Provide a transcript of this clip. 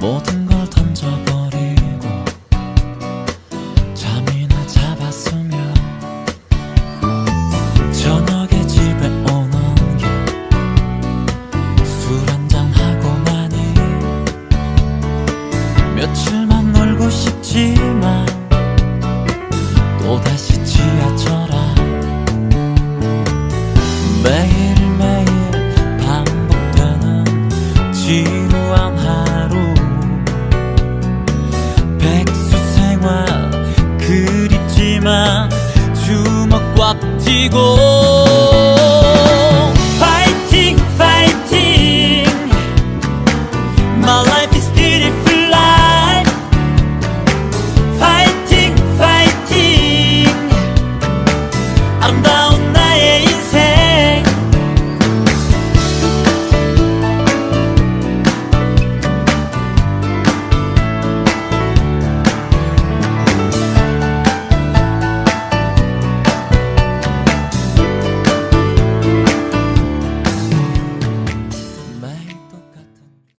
모든 걸 던져버리고 잠이나 잡았으면 저녁에 집에 오는 길 술 한잔하고 많이 며칠만 놀고 싶지만 또다시 지하철 안 매일매일 반복되는 지 꽉 쥐고